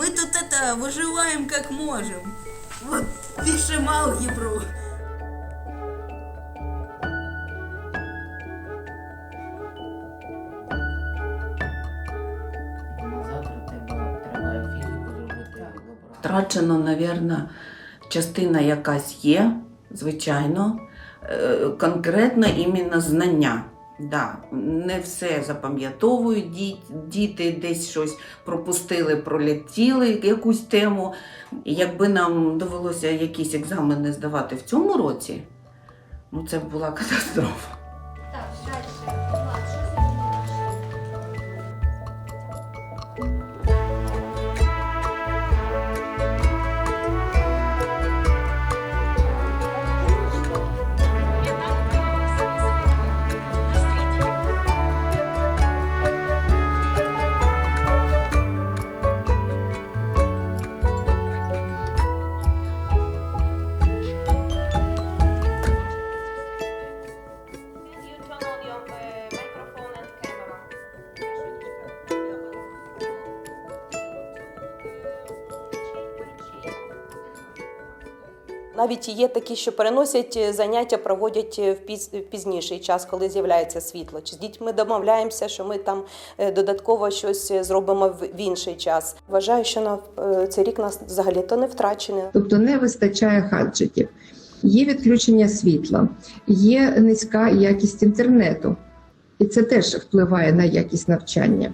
Мы тут это выживаем как можем. Вот пишем алгебру. На завтра треба, треба фізику зробити лабораторію. Втрачено, напевно, частина якась є, звичайно, Е, конкретно іменно знання. Да, не все запам'ятовують діт- діти, десь щось пропустили, пролетіли якусь тему. Якби нам довелося якісь екзамени здавати в цьому році, ну це була катастрофа. Навіть є такі, що переносять е, заняття, проводять е, в піз- пізніший час, коли з'являється світло. Чи з дітьми домовляємося, що ми там е, додатково щось е, зробимо в інший час. Вважаю, що на е, цей рік нас взагалі то не втрачений. тобто не вистачає гаджетів. Є відключення світла, є низька якість інтернету, і це теж впливає на якість навчання.